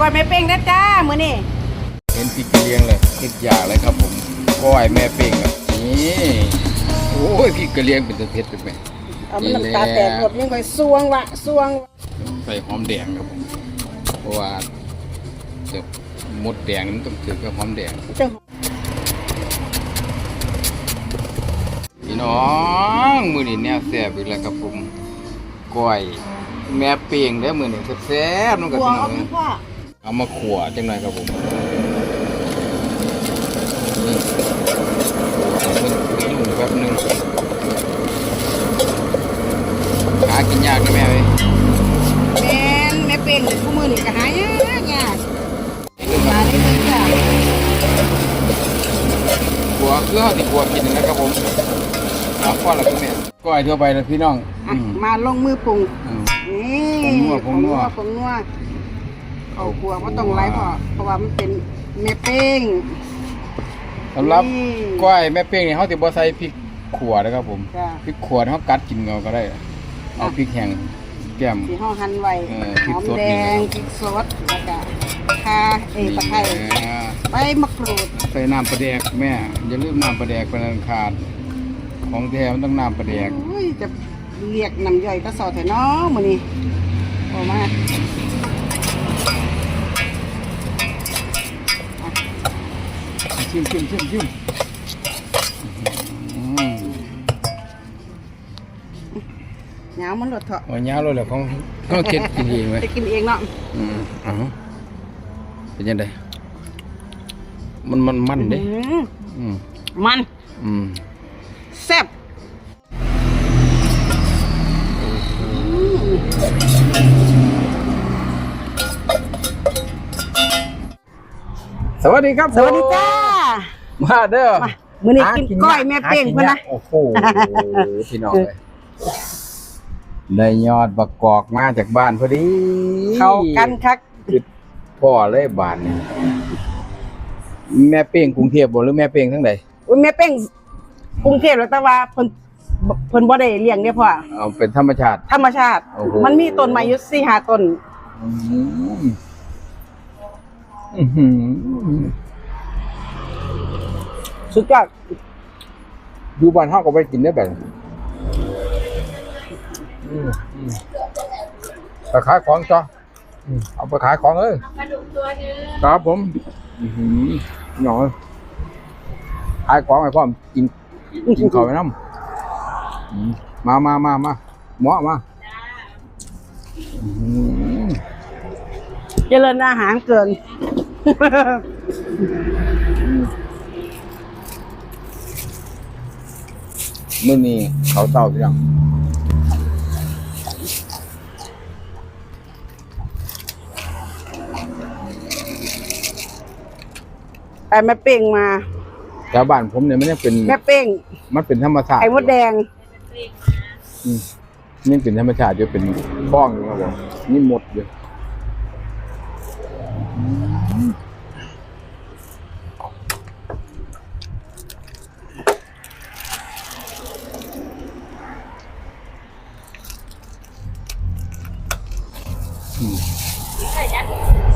ก้อยแม่เป้งนะจ้ามื้อนี้เห็นพริกกระเลียงเลยพริกหยาเลยครับผมก้อยแม่เป้งอะนี่โอ้ยพริกกระเลียงเป็นตัวเผ็ดเป็นไหมเอามันน้ำตาแตกหมดยังไปสวงวะสวงใส่หอมแดงครับผมเพราะว่าเดี๋ยวมดแดงมันต้องถือกับหอมแดงจังพี่น้องมือนี้แนวแซ่บอีกแล้วครับผมก้อย แม่เป้งเด้อมือนี้แซ่บๆน้องกับบัวพี่น้อเอางพี่ เอามาขั่วจังหน่อยครับผมนี่มันหนุ่มแป๊บนึงหากินยากนะแม่เว้ยแม่นแม่เป้งผู้มื้อนี้ก็หายากยากมาได้เลยจ้าขั่วคือเขาที่ขั่วกินนะครับผมเอาก้อนละครับแม่ก้อยทั่วไปเลยพี่น้องมาลงมือปรุงนี่ผงนัวผงนัวผงนัว เขาครัวว่าต้องไล่พอเพราะว่ามันเป็นแม่เป้งสำหรับนี่ก้อยแม่เป้งนี่เขาติบ่ใส่พริกขั่วนะครับผมจ้าพริกขั่วนี่เขากัดกินเอาก็ได้ เอาพริกแห้งแก้มที่ห่อหั่นไว้เออหอมพริกสดแดนี่งนะ พริกสดแล้วก็ข่าเอยตะไคร้อ่าใบมะกรูดใส่น้ำปลาแดกแม่อย่าลืมน้ำปลาแดกเป็นอันขาด ของแท้มันต้องน้ำปลาแดกอุ้ยจะเรียกน้ำย่อยก็สอดแถวน้อมื้อนี้ออกมา ชิมชิมชิมชิมอืมเหงามันหลดเถอะวันนี้เราเลยของเขาเก็ดกินเองไหมจะกินเองเนาะอืมเอ๋อเป็นยังไงมันมันมันเด้อื้อหืออืมมัน อืมแซ่บสวัสดีครับ สวัสดีจ้า มาเด้อมามื้อนี้หากินก้อยแม่เป้งหากิเพิ่นนะโอ้โหพี่น้องเลยได้ยอดบักกอกมาจากบ้านพอดี เข้ากันคักคือพ่อเลยบ้านนี่แม่เป้งกรุงเทพบ่หรือแม่เป้งทั้งใดอุ้ยแม่เป้งกรุงเทพแล้วแต่ว่าเพิ่นเพิ่นบ่ได้เลี้ยงเด้อพ่อเอาเป็นธรรมชาติ ธรรมชาติโอ้โหมันมีต้นไม้อยู่สี่ห้าต้นอืมอื้อหือ สุดยอดอยู่บ้านเฮาก็ไปกินได้แบบนี้อืมอืมไปขายของจ้ะอืมเอาไปขายของเอ้ยครับผมอือหือหน่อยขายของไอ้พ่อมกินกินข้าวไปน้ำอืมมามามามาหมอมาอืมเจริญอาหารเกิน มื้อนี้เขาวเต้าพี่น้องแต่แม่เป้งมาแถวบ้านผมเนี่ยมันยังเป็นแม่เป้งมันเป็นธรรมชาติไข่มดแดงอืมนี่เป็นธรรมชาติจะเป็นฟ้องอยู่ครับผมนี่หมดอยู่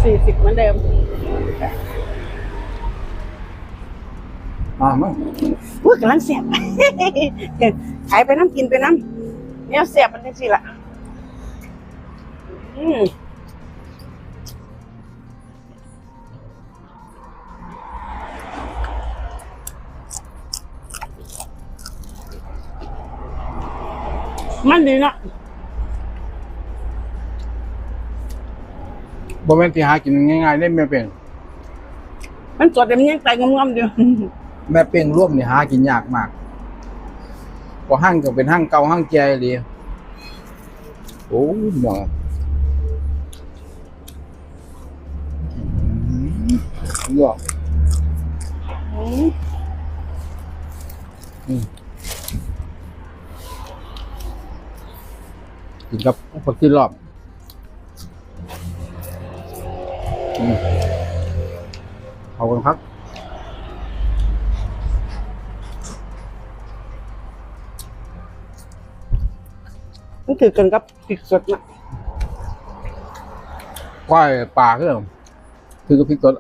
สี่สิบเหมือนเดิมอ่ามั้งอุ้ยกำลังเสียบขายไปน้ำกินไปน้ำเนี่ยเสียบมันจังสิล่ะ อืมมันดีเนาะ บ่แม่นที่หากินง่ายๆได้แม่เป้งมันสดแต่มันยังไตงอมๆอยู่ แม่เป้งร่วมนี่หากินยากมากพอห้างก็เป็นห้างเก่าห้างแก่เลยโอ้ยเนาะเนาะอืมกินกับผักชีรอบ ขอบคุณครับมันคือกันกับพริกสดนะก้อยปลาเครื่องคือกับพริกสด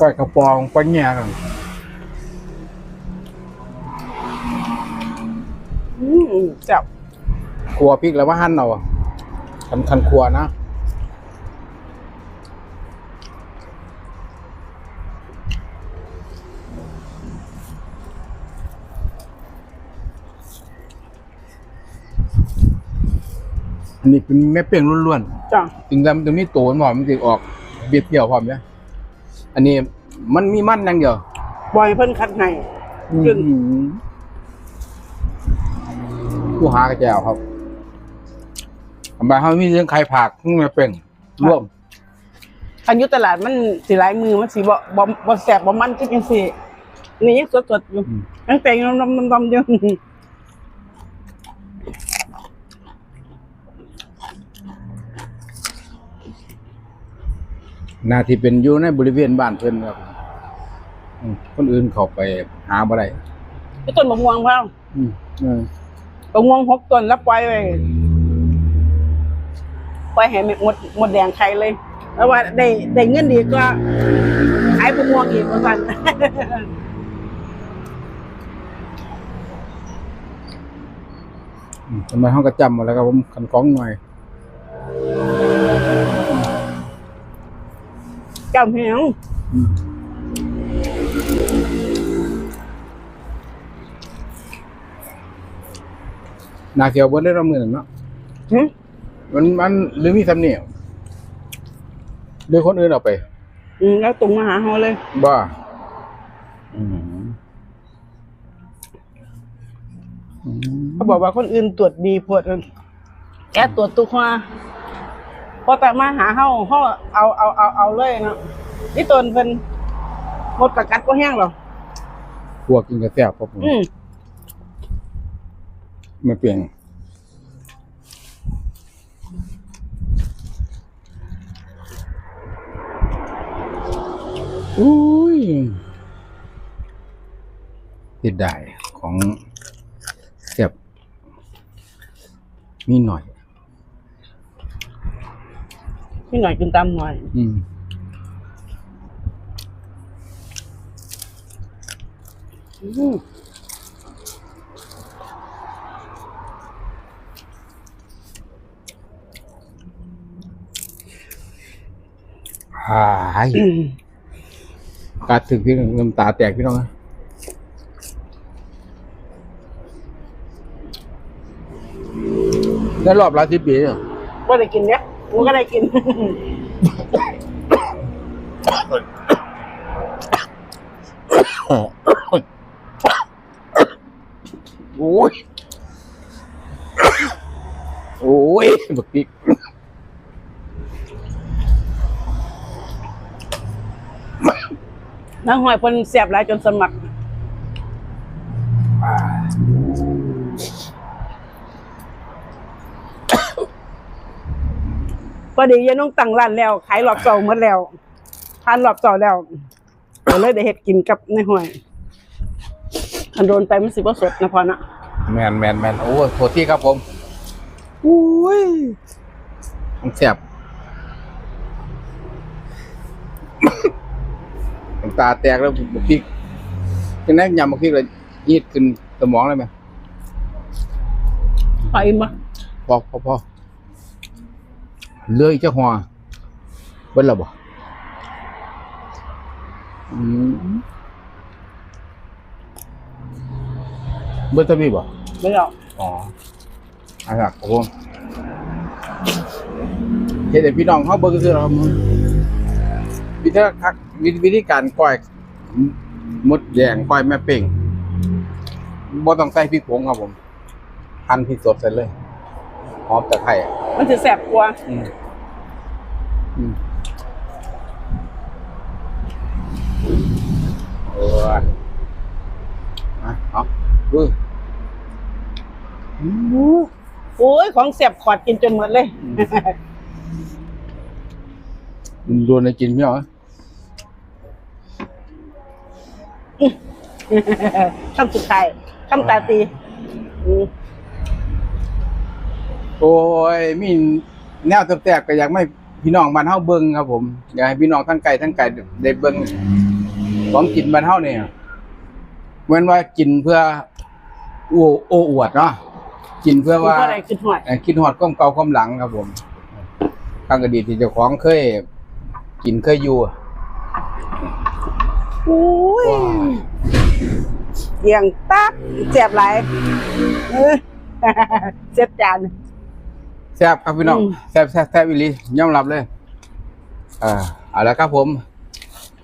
ก้อยกระปองก้อยแง่กันอืมจับครัวพริกแล้วว่าหั่นเอาอะ คันคันครัวนะ อันนี้เป็นแม่เป้งล้วนจ้ะๆถึงแต่มันจะมีตัวมันหอมมันจะออกเบียดเปรี้ยวพร้อมเนี่ยอันนี้มันมีมันอย่างเดียวบอยเพิ่นคัดให้ขึ้นผู้หากระเจ้าครับ ทำไมเขามีเรื่องไข่ผักแม่เป้งร่วมคันอยุตลาดมันสิหลายมือมันสิบ่บ่บ่แสบบ่มันคือจังซี่นี่ยังสดๆอยู่อืมยังแต่งนมๆๆๆอยู่นาที่เป็นอยู่ในบริเวณบ้านเพิ่นครับอืมคนอื่นเขาไปหาบ่ได้ที่ต้นมะม่วงเพิ่นอืมเออมะม่วงหกต้นแล้วปล่อยไว้ ปล่อยให้หมดหมดแดงไข่เลยแล้วว่าได้ได้เงินดีก็ขายมะม่วงอีกว่าซั่นอืมทำไมห้องกระจำมาแล้วครับผมขันของหน่อยเจ้าเพียงอืมนาเขียวเบิ้ได้ละหมื่นเนาะหึ มันมันหรือมีสำเนียงหรือคนอื่นเอาไป อืมแล้วตรงมาหาเฮาเลย บ้าอืมอืมเขาบอกว่าคนอื่นตรวจดีปวดแกตรวจตุกมาพอแต่มาหาเฮาเฮาเอาเอาเอาเอาเลยเนาะนี่ตนเพิ่นหมดกระกัดก็แห้งหรอกพวกกินกระแซ่บครับผมอืมไม่เปลี่ยน อุ้ยติดได้ของเสียบมีหน่อย พี่หน่อยกินตามหน่อย อืมอืมหาย การถึงพี่น้ำตาแตกพี่น้องนะได้รอบหลายสิบปีเนี่ยก็ได้กินเนี่ยกูก็ได้กิน โอ้ย โอ้ยบักติก นางหอยเพิ่นเสียบหลายจนสมัครพอดียายน้องตั้งร้านแล้ว ขายรอบสองหมดแล้วทานรอบสองแล้วก็เลยได้เฮ็ดกินกับในหอยคันโดนไปมันสิบ่สดนะพอนะแมนแมนแมนโอ้ยโทษที่ครับผมอุ้ยมันแสบ น้ำ ตาแตกแล้วบักติกยังไงยำบักติกเลยยีดขึ้นสมองเลยไหมพออิ่มบ่พอพอพอเลื่อยเจ้าหัวเบิ้ลแล้วบ่อืมเบิ้ลจะมีบ่ไม่เอาอ๋ออะครับผมเห็นแต่พี่น้องเขาเบิ้งคือเราวิธีคัก วิธีวิธีการก้อยมดแดงก้อยแม่เป่งบ่ต้องใส่พริกผงครับผมหั่นพริกสดใส่เลยหอมตะไคร้อะมันสิแสบกว่าอืมอืมโอ้ยอะเอาดูโอ้ย ของแสบขอดกินจนหมดเลยโดนอะไรกินพี่เหรอ คำสุดท้ายคำตาตีอืมโอ้ยมีแนวแตบๆก็อยากไม่พี่น้องบ้านเฮาเบิ่งครับ ผมอยากให้พี่น้องทั้งไกลทั้งไกลได้เบิ่งของกินบ้านเฮาเนี่ยเหมือนว่ากินเพื่อโอ้โอ้อวดเนาะกินเพื่อว่าว่าอะไรคือหวยเอ่อคิดฮอดความเก่าความหลังครับผมครั้งอดีตที่เจ้าของเคย กินเคยอยู่ อุ้ยว้าวเกี่ยงตับเจ็บหลายเออเจ็บจานแซ่บครับพี่น้องอืมแซ่บแซ่บแซ่บอีหลียอมรับเลย อ่าเอาละครับผม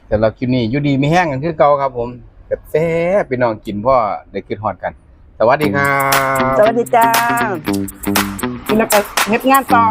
แต่เราคลิปนี้อยู่ดีไม่แห้งกันคือเก่าครับ ผมแซ่บๆพี่น้องกินพ่อได้คิดฮอดกัน สวัสดีครับ สวัสดีจ้าแล้วก็เฮ็ดงานต่อ